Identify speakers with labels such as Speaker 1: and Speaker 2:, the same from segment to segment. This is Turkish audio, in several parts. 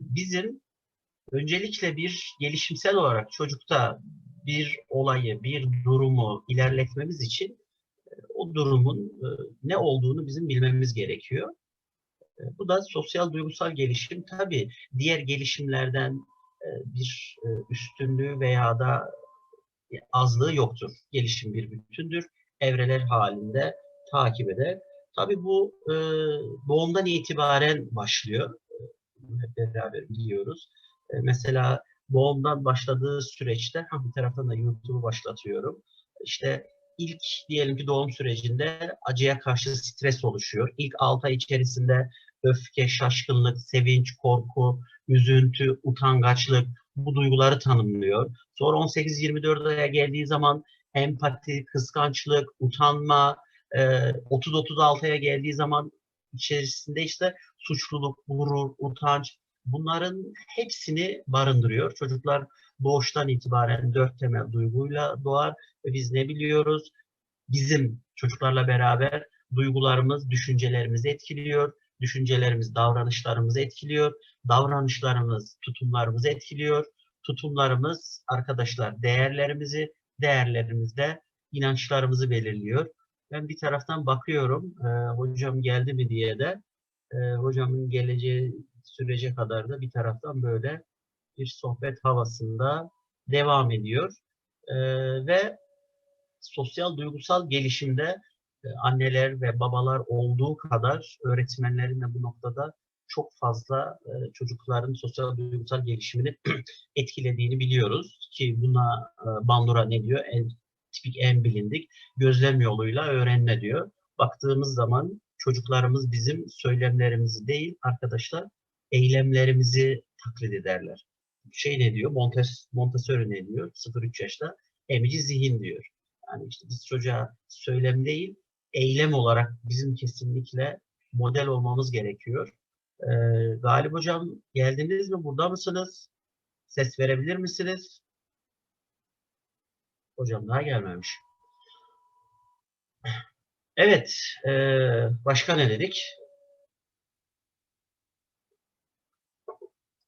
Speaker 1: bizim öncelikle bir gelişimsel olarak çocukta bir olayı, bir durumu ilerletmemiz için e, o durumun e, ne olduğunu bizim bilmemiz gerekiyor. E, Bu da sosyal duygusal gelişim. Tabii diğer gelişimlerden bir üstünlüğü veya da azlığı yoktur. Gelişim bir bütündür. Evreler halinde takip eder. Tabii bu doğumdan itibaren başlıyor. E, hep beraber biliyoruz. E, mesela doğumdan başladığı süreçte, bir taraftan da YouTube'u başlatıyorum. İşte ilk diyelim ki doğum sürecinde acıya karşı stres oluşuyor. İlk 6 ay içerisinde öfke, şaşkınlık, sevinç, korku, üzüntü, utangaçlık bu duyguları tanımlıyor. Sonra 18-24 aya geldiği zaman empati, kıskançlık, utanma, e, 30-36 aya geldiği zaman içerisinde işte suçluluk, gurur, utanç bunların hepsini barındırıyor. Çocuklar doğuştan itibaren dört temel duyguyla doğar ve biz ne biliyoruz? Bizim çocuklarla beraber duygularımız düşüncelerimizi etkiliyor. Düşüncelerimiz davranışlarımızı etkiliyor. Davranışlarımız tutumlarımızı etkiliyor. Tutumlarımız arkadaşlar değerlerimizi, değerlerimiz de inançlarımızı belirliyor. Ben bir taraftan bakıyorum e, hocam geldi mi diye de e, hocamın geleceği sürece kadar da bir taraftan böyle bir sohbet havasında devam ediyor. E, ve sosyal duygusal gelişimde e, anneler ve babalar olduğu kadar öğretmenlerin de bu noktada çok fazla e, çocukların sosyal duygusal gelişimini etkilediğini biliyoruz ki buna e, Bandura ne diyor? Tipik en bilindik gözlem yoluyla öğrenme diyor. Baktığımız zaman çocuklarımız bizim söylemlerimizi değil arkadaşlar eylemlerimizi taklit ederler. Şey ne diyor? Montes, Montessori ne diyor? 0-3 yaşta emici zihin diyor. Yani işte biz çocuğa söylem değil eylem olarak bizim kesinlikle model olmamız gerekiyor. Ee, Galip Hocam geldiniz mi? Burada mısınız? Ses verebilir misiniz? Hocam daha gelmemiş. Evet, e, başka ne dedik?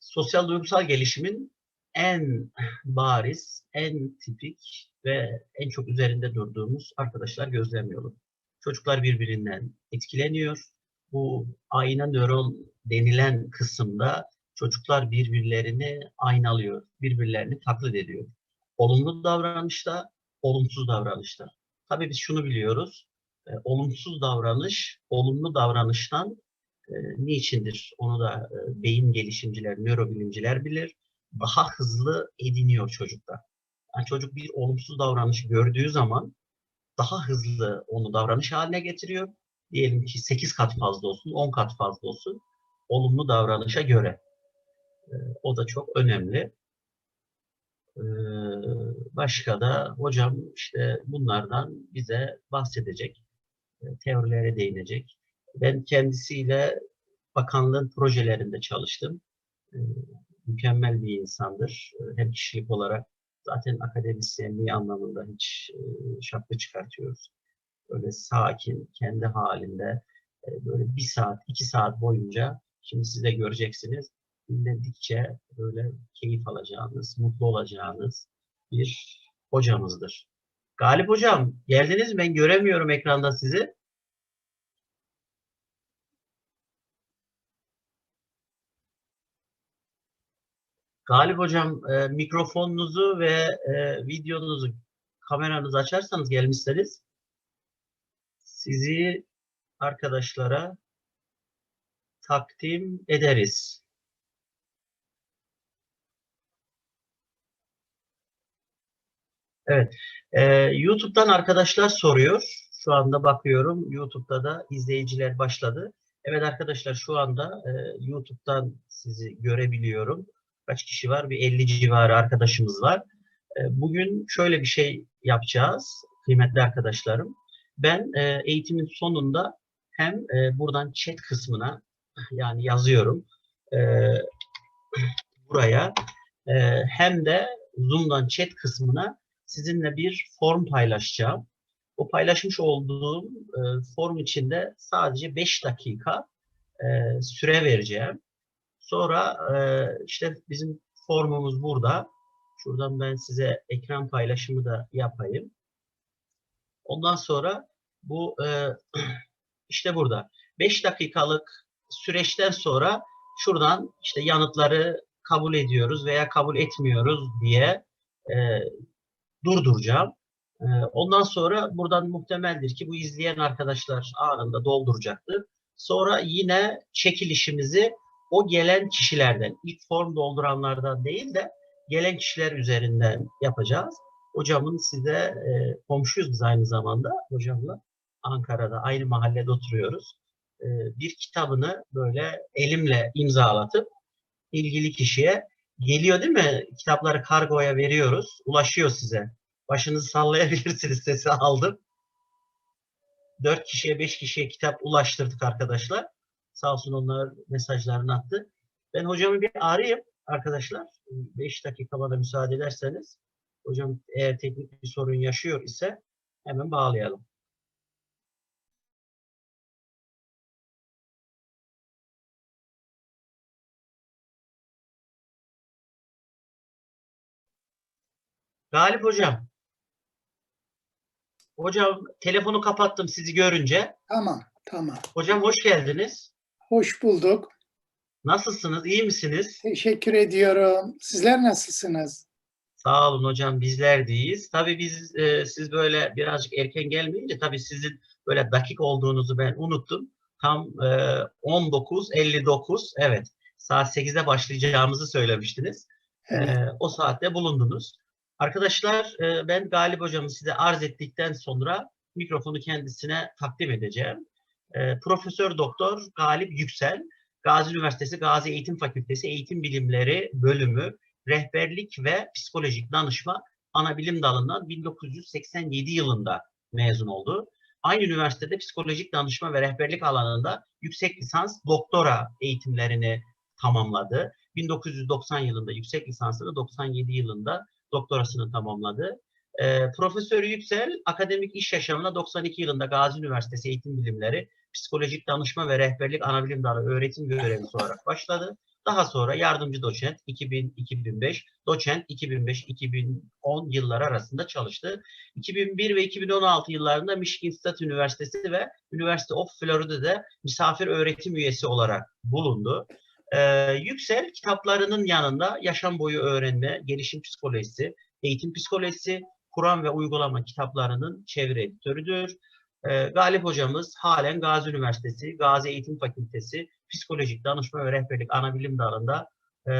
Speaker 1: Sosyal duygusal gelişimin en bariz, en tipik ve en çok üzerinde durduğumuz arkadaşlar gözlem yolu. Çocuklar birbirinden etkileniyor. Bu ayna nöron denilen kısımda çocuklar birbirlerini aynalıyor, birbirlerini taklit ediyor. Olumlu davranışta, olumsuz davranışta. Tabii biz şunu biliyoruz, e, olumsuz davranış, olumlu davranıştan e, niçindir? Onu da e, beyin gelişimciler, nörobilimciler bilir. Daha hızlı ediniyor çocukta. Yani çocuk bir olumsuz davranış gördüğü zaman daha hızlı onu davranış haline getiriyor. Diyelim ki 8 kat fazla olsun, 10 kat fazla olsun. Olumlu davranışa göre. E, o da çok önemli. E, başka da hocam işte bunlardan bize bahsedecek. E, teorilere değinecek. Ben kendisiyle bakanlığın projelerinde çalıştım. E, mükemmel bir insandır. E, hem kişilik olarak zaten akademisyenliği anlamında hiç e, şapka çıkartıyoruz. Böyle sakin, kendi halinde e, böyle bir saat, iki saat boyunca şimdi siz de göreceksiniz dinledikçe böyle keyif alacağınız, mutlu olacağınız bir hocamızdır. Galip hocam geldiniz mi? Ben göremiyorum ekranda sizi. Galip hocam e, mikrofonunuzu ve e, videonuzu, kameranızı açarsanız gelmişseniz sizi arkadaşlara takdim ederiz. Evet. Ee, YouTube'dan arkadaşlar soruyor. Şu anda bakıyorum. YouTube'da da izleyiciler başladı. Evet arkadaşlar şu anda e, YouTube'dan sizi görebiliyorum. Kaç kişi var? Bir 50 civarı arkadaşımız var. E, bugün şöyle bir şey yapacağız kıymetli arkadaşlarım. Ben e, eğitimin sonunda hem e, buradan chat kısmına yani yazıyorum e, buraya e, hem de Zoom'dan chat kısmına sizinle bir form paylaşacağım. O paylaşmış olduğum e, form içinde sadece 5 dakika e, süre vereceğim. Sonra e, işte bizim formumuz burada. Şuradan ben size ekran paylaşımı da yapayım. Ondan sonra bu e, işte burada 5 dakikalık süreçten sonra şuradan işte yanıtları kabul ediyoruz veya kabul etmiyoruz diye e, durduracağım. E, ondan sonra buradan muhtemeldir ki bu izleyen arkadaşlar anında dolduracaktır. Sonra yine çekilişimizi o gelen kişilerden, ilk form dolduranlardan değil de gelen kişiler üzerinden yapacağız. Hocamın size e, komşuyuz biz aynı zamanda hocamla. Ankara'da aynı mahallede oturuyoruz. E, bir kitabını böyle elimle imzalatıp ilgili kişiye geliyor değil mi? Kitapları kargoya veriyoruz. Ulaşıyor size. Başınızı sallayabilirsiniz sesi aldım. Dört kişiye, beş kişiye kitap ulaştırdık arkadaşlar. Sağ olsun onlar mesajlarını attı. Ben hocamı bir arayayım arkadaşlar. Beş dakika bana müsaade ederseniz. Hocam eğer teknik bir sorun yaşıyor ise hemen bağlayalım. Galip hocam. Hocam telefonu kapattım sizi görünce.
Speaker 2: Tamam, tamam.
Speaker 1: Hocam hoş geldiniz.
Speaker 2: Hoş bulduk.
Speaker 1: Nasılsınız? İyi misiniz?
Speaker 2: Teşekkür ediyorum. Sizler nasılsınız?
Speaker 1: Sağ olun hocam bizler deyiz. Tabii biz e, siz böyle birazcık erken gelmeyince tabii sizin böyle dakik olduğunuzu ben unuttum. Tam e, 19.59 evet saat 8'de başlayacağımızı söylemiştiniz.
Speaker 2: Evet.
Speaker 1: E, o saatte bulundunuz. Arkadaşlar e, ben Galip hocamı size arz ettikten sonra mikrofonu kendisine takdim edeceğim. E, Profesör Doktor Galip Yüksel, Gazi Üniversitesi Gazi Eğitim Fakültesi Eğitim Bilimleri Bölümü Rehberlik ve Psikolojik Danışma Anabilim Dalı'ndan 1987 yılında mezun oldu. Aynı üniversitede psikolojik danışma ve rehberlik alanında yüksek lisans doktora eğitimlerini tamamladı. 1990 yılında yüksek lisansını 97 yılında doktorasını tamamladı. E, Profesör Yüksel akademik iş yaşamına 92 yılında Gazi Üniversitesi Eğitim Bilimleri Psikolojik Danışma ve Rehberlik Anabilim Dalı öğretim görevlisi olarak başladı. Daha sonra yardımcı doçent 2000-2005, doçent 2005-2010 yılları arasında çalıştı. 2001 ve 2016 yıllarında Michigan State Üniversitesi ve University of Florida'da misafir öğretim üyesi olarak bulundu. Ee, Yüksel kitaplarının yanında yaşam boyu öğrenme, gelişim psikolojisi, eğitim psikolojisi, Kur'an ve uygulama kitaplarının çeviri editörüdür. Ee, Galip hocamız halen Gazi Üniversitesi, Gazi Eğitim Fakültesi, Psikolojik Danışma ve Rehberlik Anabilim Dalı'nda e,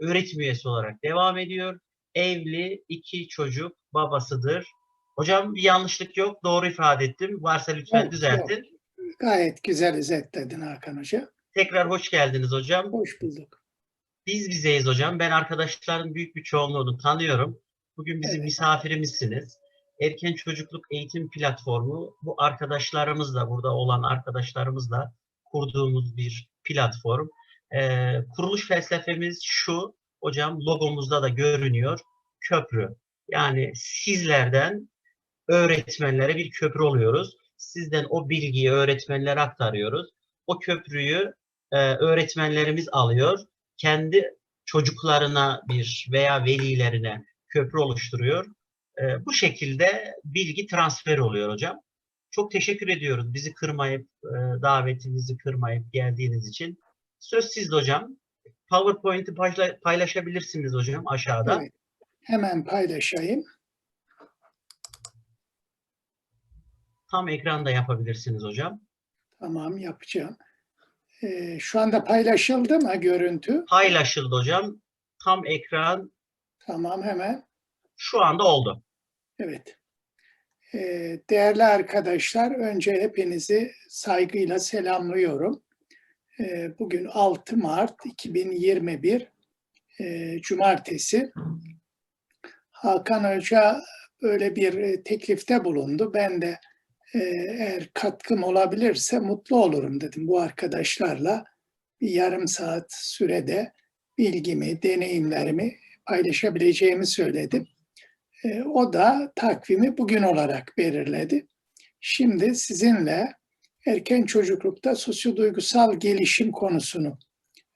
Speaker 1: öğretim üyesi olarak devam ediyor. Evli, iki çocuk babasıdır. Hocam bir yanlışlık yok, doğru ifade ettim. Varsa lütfen
Speaker 2: Yok,
Speaker 1: düzeltin.
Speaker 2: Gayet güzel özetledin Hakan Hoca.
Speaker 1: Tekrar hoş geldiniz hocam.
Speaker 2: Hoş bulduk.
Speaker 1: Biz bizeyiz hocam. Ben arkadaşların büyük bir çoğunluğunu tanıyorum. Bugün bizim
Speaker 2: Evet.
Speaker 1: misafirimizsiniz. Erken Çocukluk Eğitim Platformu bu arkadaşlarımızla, burada olan arkadaşlarımızla kurduğumuz bir platform. Ee, kuruluş felsefemiz şu, hocam logomuzda da görünüyor, köprü. Yani sizlerden öğretmenlere bir köprü oluyoruz. Sizden o bilgiyi öğretmenlere aktarıyoruz. O köprüyü e, öğretmenlerimiz alıyor. Kendi çocuklarına bir veya velilerine köprü oluşturuyor. E, bu şekilde bilgi transferi oluyor hocam. Çok teşekkür ediyoruz bizi kırmayıp, e, davetimizi kırmayıp geldiğiniz için. Söz sizde hocam. PowerPoint'i payla- paylaşabilirsiniz hocam aşağıda.
Speaker 2: Evet. Hemen paylaşayım.
Speaker 1: Tam ekranda yapabilirsiniz hocam.
Speaker 2: Tamam yapacağım. Ee, şu anda paylaşıldı mı görüntü?
Speaker 1: Paylaşıldı hocam. Tam ekran
Speaker 2: Tamam hemen.
Speaker 1: şu anda oldu.
Speaker 2: Evet. Ee, değerli arkadaşlar, önce hepinizi saygıyla selamlıyorum. Ee, bugün 6 Mart 2021 e, Cumartesi. Hakan Hoca böyle bir e, teklifte bulundu. Ben de eğer katkım olabilirse mutlu olurum dedim bu arkadaşlarla. Bir yarım saat sürede bilgimi, deneyimlerimi paylaşabileceğimi söyledim. E, O da takvimi bugün olarak belirledi. Şimdi sizinle erken çocuklukta sosyoduygusal gelişim konusunu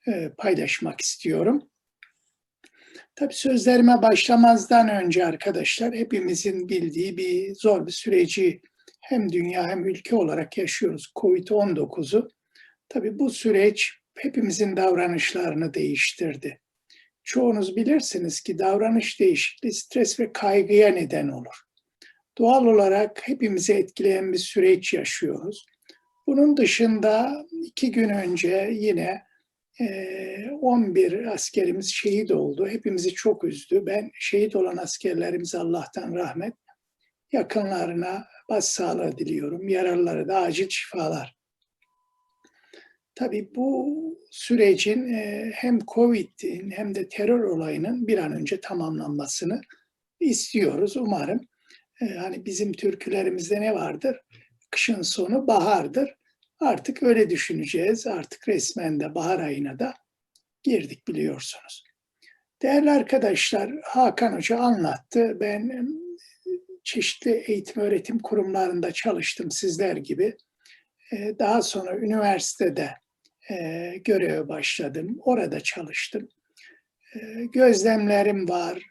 Speaker 2: e, paylaşmak istiyorum. Tabii sözlerime başlamazdan önce arkadaşlar hepimizin bildiği bir zor bir süreci hem dünya hem ülke olarak yaşıyoruz. Covid-19'u. Tabii bu süreç hepimizin davranışlarını değiştirdi. Çoğunuz bilirsiniz ki davranış değişikliği stres ve kaygıya neden olur. Doğal olarak hepimizi etkileyen bir süreç yaşıyoruz. Bunun dışında iki gün önce yine 11 askerimiz şehit oldu. Hepimizi çok üzdü. Ben şehit olan askerlerimize Allah'tan rahmet, yakınlarına başsağlığı diliyorum. Yaralılara da acil şifalar. Tabii bu sürecin hem Covid'in hem de terör olayının bir an önce tamamlanmasını istiyoruz. Umarım hani bizim türkülerimizde ne vardır? Kışın sonu bahardır. Artık öyle düşüneceğiz. Artık resmen de bahar ayına da girdik biliyorsunuz. Değerli arkadaşlar, Hakan Hoca anlattı. Ben çeşitli eğitim öğretim kurumlarında çalıştım sizler gibi. Daha sonra üniversitede göreve başladım. Orada çalıştım. Gözlemlerim var.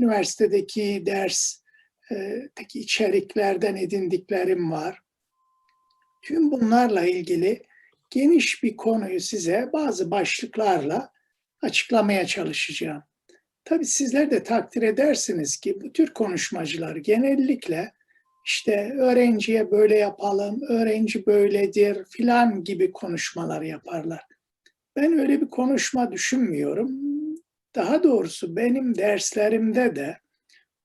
Speaker 2: Üniversitedeki dersteki içeriklerden edindiklerim var. Tüm bunlarla ilgili geniş bir konuyu size bazı başlıklarla açıklamaya çalışacağım. Tabii sizler de takdir edersiniz ki bu tür konuşmacılar genellikle işte öğrenciye böyle yapalım, öğrenci böyledir filan gibi konuşmalar yaparlar. Ben öyle bir konuşma düşünmüyorum. Daha doğrusu benim derslerimde de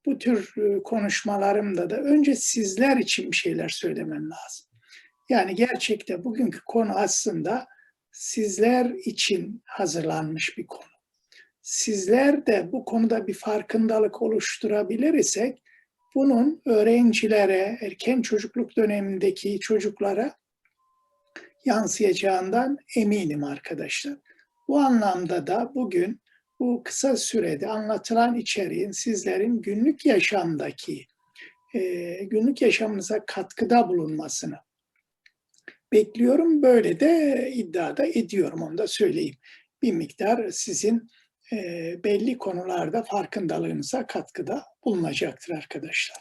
Speaker 2: bu tür konuşmalarımda da önce sizler için bir şeyler söylemem lazım. Yani gerçekte bugünkü konu aslında sizler için hazırlanmış bir konu. Sizler de bu konuda bir farkındalık oluşturabilir isek bunun öğrencilere, erken çocukluk dönemindeki çocuklara yansıyacağından eminim arkadaşlar. Bu anlamda da bugün bu kısa sürede anlatılan içeriğin sizlerin günlük yaşamdaki, günlük yaşamınıza katkıda bulunmasını bekliyorum. Böyle de iddiada ediyorum onu da söyleyeyim. Bir miktar sizin e, belli konularda farkındalığınıza katkıda bulunacaktır arkadaşlar.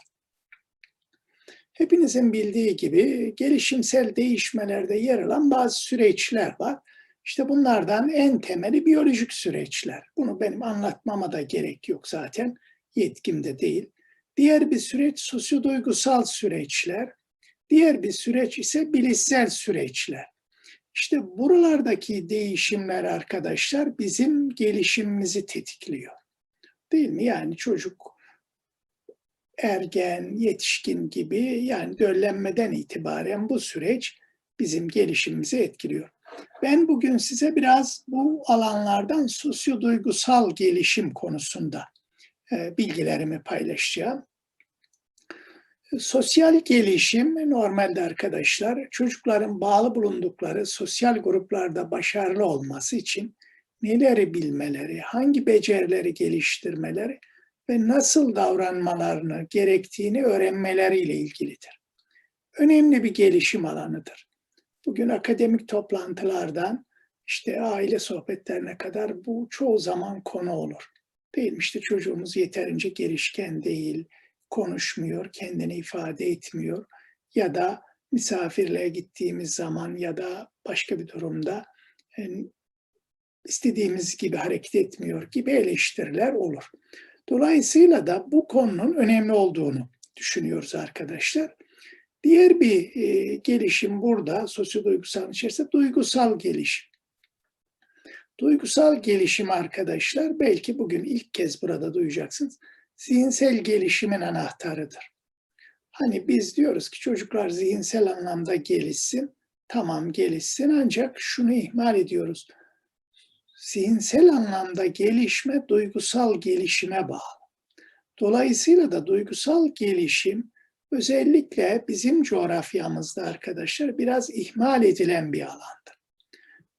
Speaker 2: Hepinizin bildiği gibi gelişimsel değişmelerde yer alan bazı süreçler var. İşte bunlardan en temeli biyolojik süreçler. Bunu benim anlatmama da gerek yok zaten. Yetkimde değil. Diğer bir süreç sosyoduygusal süreçler. Diğer bir süreç ise bilişsel süreçler. İşte buralardaki değişimler arkadaşlar bizim gelişimimizi tetikliyor. Değil mi? Yani çocuk ergen, yetişkin gibi yani döllenmeden itibaren bu süreç bizim gelişimimizi etkiliyor. Ben bugün size biraz bu alanlardan sosyoduygusal gelişim konusunda bilgilerimi paylaşacağım. Sosyal gelişim normalde arkadaşlar çocukların bağlı bulundukları sosyal gruplarda başarılı olması için neleri bilmeleri, hangi becerileri geliştirmeleri ve nasıl davranmalarını gerektiğini öğrenmeleriyle ilgilidir. Önemli bir gelişim alanıdır. Bugün akademik toplantılardan işte aile sohbetlerine kadar bu çoğu zaman konu olur. Değil mi? İşte çocuğumuz yeterince gelişken değil, konuşmuyor, kendini ifade etmiyor ya da misafirliğe gittiğimiz zaman ya da başka bir durumda yani istediğimiz gibi hareket etmiyor gibi eleştiriler olur. Dolayısıyla da bu konunun önemli olduğunu düşünüyoruz arkadaşlar. Diğer bir e, gelişim burada sosyoduygusal içerisinde duygusal gelişim. Duygusal gelişim arkadaşlar belki bugün ilk kez burada duyacaksınız zihinsel gelişimin anahtarıdır. Hani biz diyoruz ki çocuklar zihinsel anlamda gelişsin. Tamam gelişsin ancak şunu ihmal ediyoruz. Zihinsel anlamda gelişme duygusal gelişime bağlı. Dolayısıyla da duygusal gelişim özellikle bizim coğrafyamızda arkadaşlar biraz ihmal edilen bir alandır.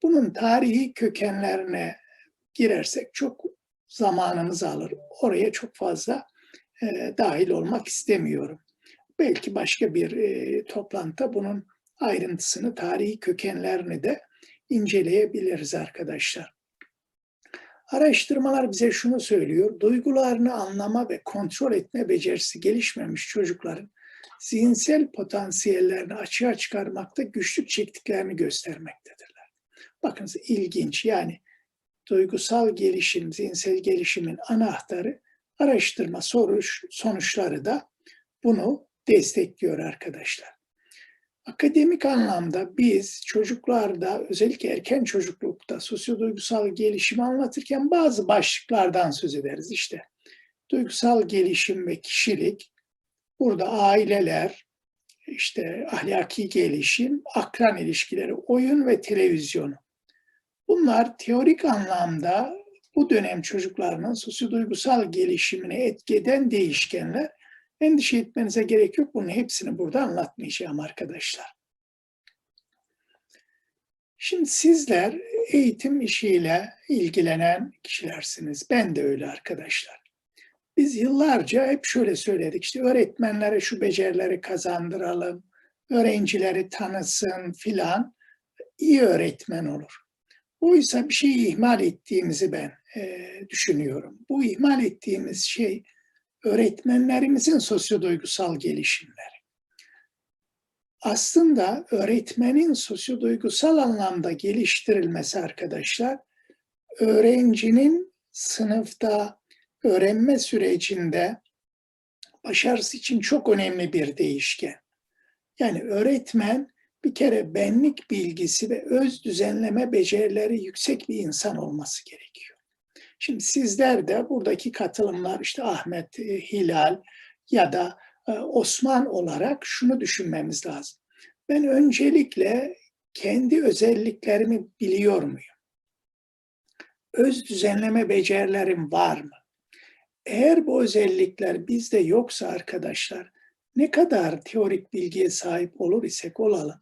Speaker 2: Bunun tarihi kökenlerine girersek çok zamanımız alır. Oraya çok fazla e, dahil olmak istemiyorum. Belki başka bir e, toplantıda bunun ayrıntısını, tarihi kökenlerini de inceleyebiliriz arkadaşlar. Araştırmalar bize şunu söylüyor. Duygularını anlama ve kontrol etme becerisi gelişmemiş çocukların zihinsel potansiyellerini açığa çıkarmakta güçlük çektiklerini göstermektedirler. Bakınız ilginç yani duygusal gelişim, zihinsel gelişimin anahtarı araştırma soruş, sonuçları da bunu destekliyor arkadaşlar. Akademik anlamda biz çocuklarda özellikle erken çocuklukta sosyoduygusal gelişimi anlatırken bazı başlıklardan söz ederiz. İşte duygusal gelişim ve kişilik, burada aileler, işte ahlaki gelişim, akran ilişkileri, oyun ve televizyonu. Bunlar teorik anlamda bu dönem çocuklarının sosyoduygusal gelişimine etki eden değişkenler. Endişe etmenize gerek yok. Bunun hepsini burada anlatmayacağım arkadaşlar. Şimdi sizler eğitim işiyle ilgilenen kişilersiniz. Ben de öyle arkadaşlar. Biz yıllarca hep şöyle söyledik. İşte öğretmenlere şu becerileri kazandıralım, öğrencileri tanısın filan. iyi öğretmen olur. Oysa bir şeyi ihmal ettiğimizi ben e, düşünüyorum. Bu ihmal ettiğimiz şey öğretmenlerimizin sosyoduygusal gelişimleri. Aslında öğretmenin sosyoduygusal anlamda geliştirilmesi arkadaşlar, öğrencinin sınıfta öğrenme sürecinde başarısı için çok önemli bir değişken. Yani öğretmen bir kere benlik bilgisi ve öz düzenleme becerileri yüksek bir insan olması gerekiyor. Şimdi sizler de buradaki katılımlar işte Ahmet, e, Hilal ya da e, Osman olarak şunu düşünmemiz lazım. Ben öncelikle kendi özelliklerimi biliyor muyum? Öz düzenleme becerilerim var mı? Eğer bu özellikler bizde yoksa arkadaşlar ne kadar teorik bilgiye sahip olur isek olalım,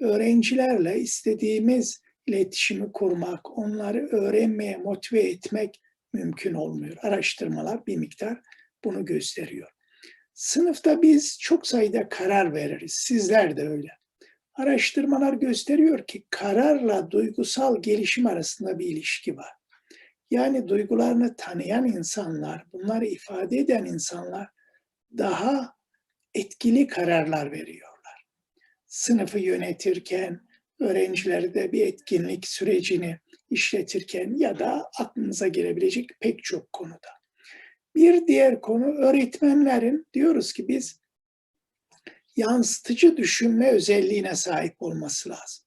Speaker 2: öğrencilerle istediğimiz iletişimi kurmak, onları öğrenmeye motive etmek mümkün olmuyor. Araştırmalar bir miktar bunu gösteriyor. Sınıfta biz çok sayıda karar veririz. Sizler de öyle. Araştırmalar gösteriyor ki kararla duygusal gelişim arasında bir ilişki var. Yani duygularını tanıyan insanlar, bunları ifade eden insanlar daha etkili kararlar veriyorlar. Sınıfı yönetirken, öğrencileri de bir etkinlik sürecini işletirken ya da aklınıza gelebilecek pek çok konuda. Bir diğer konu öğretmenlerin diyoruz ki biz yansıtıcı düşünme özelliğine sahip olması lazım.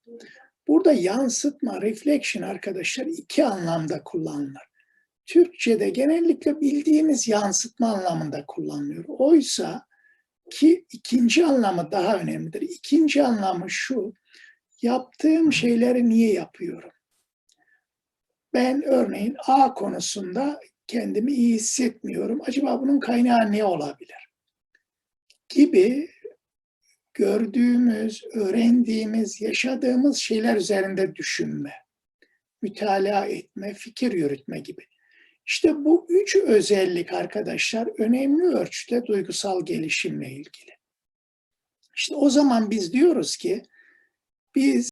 Speaker 2: Burada yansıtma, reflection arkadaşlar iki anlamda kullanılır. Türkçe'de genellikle bildiğimiz yansıtma anlamında kullanılıyor. Oysa ki ikinci anlamı daha önemlidir. İkinci anlamı şu, yaptığım şeyleri niye yapıyorum? Ben örneğin A konusunda kendimi iyi hissetmiyorum. Acaba bunun kaynağı ne olabilir? Gibi gördüğümüz, öğrendiğimiz, yaşadığımız şeyler üzerinde düşünme, mütalaa etme, fikir yürütme gibi. İşte bu üç özellik arkadaşlar önemli ölçüde duygusal gelişimle ilgili. İşte o zaman biz diyoruz ki biz